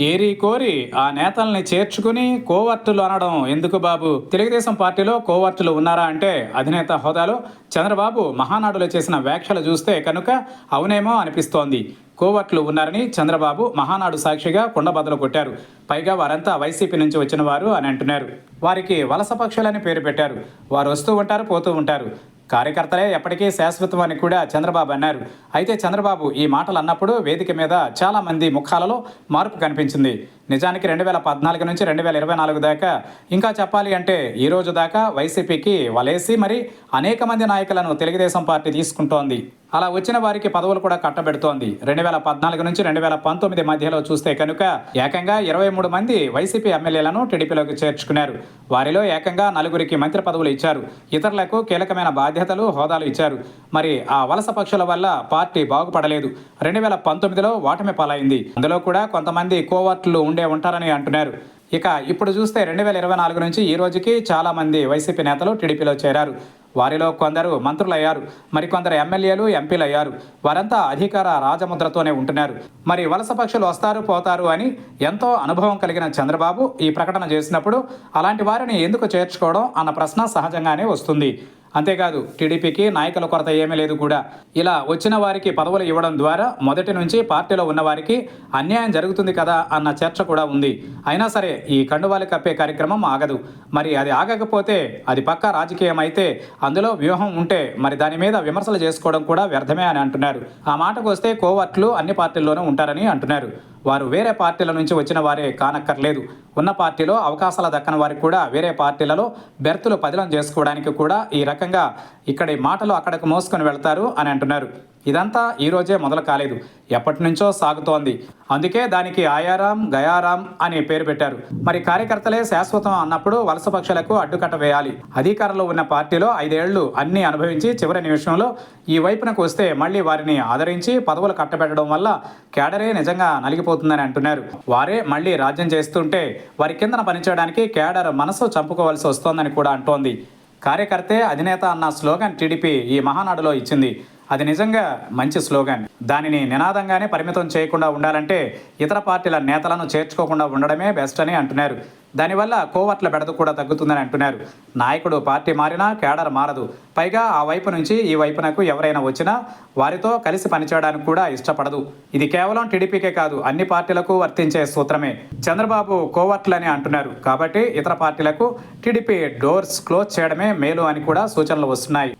ఏరి కోరి ఆ నేతల్ని చేర్చుకుని కోవర్టులు అనడం ఎందుకు బాబు? తెలుగుదేశం పార్టీలో కోవర్టులు ఉన్నారా అంటే అధినేత హోదాలో చంద్రబాబు మహానాడులో చేసిన వ్యాఖ్యలు చూస్తే కనుక అవునేమో అనిపిస్తోంది. కోవర్టులు ఉన్నారని చంద్రబాబు మహానాడు సాక్షిగా కుండబద్దలు కొట్టారు. పైగా వారంతా వైసీపీ నుంచి వచ్చిన వారు అని అంటున్నారు. వారికి వలస పక్షులని పేరు పెట్టారు. వారు వస్తూ ఉంటారు పోతూ ఉంటారు. కార్యకర్తలే ఎప్పటికీ శాశ్వతం అని కూడా చంద్రబాబు అన్నారు. అయితే చంద్రబాబు ఈ మాటలు అన్నప్పుడు వేదిక మీద చాలామంది ముఖాలలో మార్పు కనిపించింది. నిజానికి రెండు వేల పద్నాలుగు నుంచి రెండు వేల ఇరవై నాలుగు దాకా ఇంకా చెప్పాలి అంటే ఈ రోజు దాకా వైసీపీకి వలేసి మరి అనేక మంది నాయకులను తెలుగుదేశం పార్టీ తీసుకుంటోంది. అలా వచ్చిన వారికి పదవులు కూడా కట్టబెడుతోంది. రెండు వేల పద్నాలుగు నుంచి రెండు వేల పంతొమ్మిది మధ్యలో చూస్తే కనుక ఏకంగా ఇరవై మూడు మంది వైసీపీ ఎమ్మెల్యేలను టీడీపీలోకి చేర్చుకున్నారు. వారిలో ఏకంగా నలుగురికి మంత్రి పదవులు ఇచ్చారు. ఇతరులకు కీలకమైన బాధ్యతలు హోదాలు ఇచ్చారు. మరి ఆ వలస పక్షుల వల్ల పార్టీ బాగుపడలేదు. రెండు వేల పంతొమ్మిదిలో వాటమి పాలైంది. అందులో కూడా కొంతమంది కోవర్ట్లు ఉండే ఉంటారని అంటున్నారు. ఇక ఇప్పుడు చూస్తే రెండు వేల ఇరవై నాలుగు నుంచి ఈ రోజుకి చాలామంది వైసీపీ నేతలు టీడీపీలో చేరారు. వారిలో కొందరు మంత్రులయ్యారు. మరికొందరు ఎమ్మెల్యేలు ఎంపీలు అయ్యారు వారంతా అధికార రాజముద్రతోనే ఉంటున్నారు. మరి వలస పక్షులు వస్తారు పోతారు అని ఎంతో అనుభవం కలిగిన చంద్రబాబు ఈ ప్రకటన చేసినప్పుడు అలాంటి వారిని ఎందుకు చేర్చుకోవడం అన్న ప్రశ్న సహజంగానే వస్తుంది. అంతేకాదు టీడీపీకి నాయకుల కొరత ఏమీ లేదు కూడా. ఇలా వచ్చిన వారికి పదవులు ఇవ్వడం ద్వారా మొదటి నుంచి పార్టీలో ఉన్న వారికి అన్యాయం జరుగుతుంది కదా అన్న చర్చ కూడా ఉంది. అయినా సరే ఈ కండువాలు కప్పే కార్యక్రమం ఆగదు. మరి అది ఆగకపోతే అది పక్కా రాజకీయం అయితే అందులో వ్యూహం ఉంటే మరి దాని మీద విమర్శలు చేసుకోవడం కూడా వ్యర్థమే అని అంటున్నారు. ఆ మాటకు వస్తే కోవర్ట్లు అన్ని పార్టీల్లోనూ ఉంటారని అంటున్నారు. వారు వేరే పార్టీల నుంచి వచ్చిన వారే కానక్కర్లేదు. ఉన్న పార్టీలో అవకాశాలు దక్కని వారికి కూడా వేరే పార్టీలలో బెర్తులు పదిలం చేసుకోవడానికి కూడా ఈ రకంగా ఇక్కడి మాటలు అక్కడికి మోసుకొని వెళ్తారు అని అంటున్నారు. ఇదంతా ఈ రోజే మొదలు కాలేదు. ఎప్పటి నుంచో సాగుతోంది. అందుకే దానికి ఆయారాం గయారాం అని పేరు పెట్టారు. మరి కార్యకర్తలే శాశ్వతం అన్నప్పుడు వలస పక్షులకు అడ్డుకట్ట వేయాలి. అధికారంలో ఉన్న పార్టీలో ఐదేళ్ళు అన్ని అనుభవించి చివరి నిమిషంలో ఈ వైపునకు వస్తే మళ్ళీ వారిని ఆదరించి పదవులు కట్టబెట్టడం వల్ల కేడరే నిజంగా నలిగిపోతుందని అంటున్నారు. వారే మళ్ళీ రాజ్యం చేస్తుంటే వారి కిందన పనిచేయడానికి కేడర్ మనసు చంపుకోవాల్సి వస్తోందని కూడా అంటోంది. కార్యకర్తే అధినేత అన్న స్లోగన్ టీడీపీ ఈ మహానాడులో ఇచ్చింది. అది నిజంగా మంచి స్లోగన్. దానిని నినాదంగానే పరిమితం చేయకుండా ఉండాలంటే ఇతర పార్టీల నేతలను చేర్చుకోకుండా ఉండడమే బెస్ట్ అని అంటున్నారు. దానివల్ల కోవట్ల బెడద కూడా తగ్గుతుందని అంటున్నారు. నాయకుడు పార్టీ మారినా కేడర్ మారదు. పైగా ఆ వైపు నుంచి ఈ వైపునకు ఎవరైనా వచ్చినా వారితో కలిసి పనిచేయడానికి కూడా ఇష్టపడదు. ఇది కేవలం టీడీపీకే కాదు అన్ని పార్టీలకు వర్తించే సూత్రమే. చంద్రబాబు కోవట్లని అంటున్నారు. కాబట్టి ఇతర పార్టీలకు టీడీపీ డోర్స్ క్లోజ్ చేయడమే మేలు అని కూడా సూచనలు వస్తున్నాయి.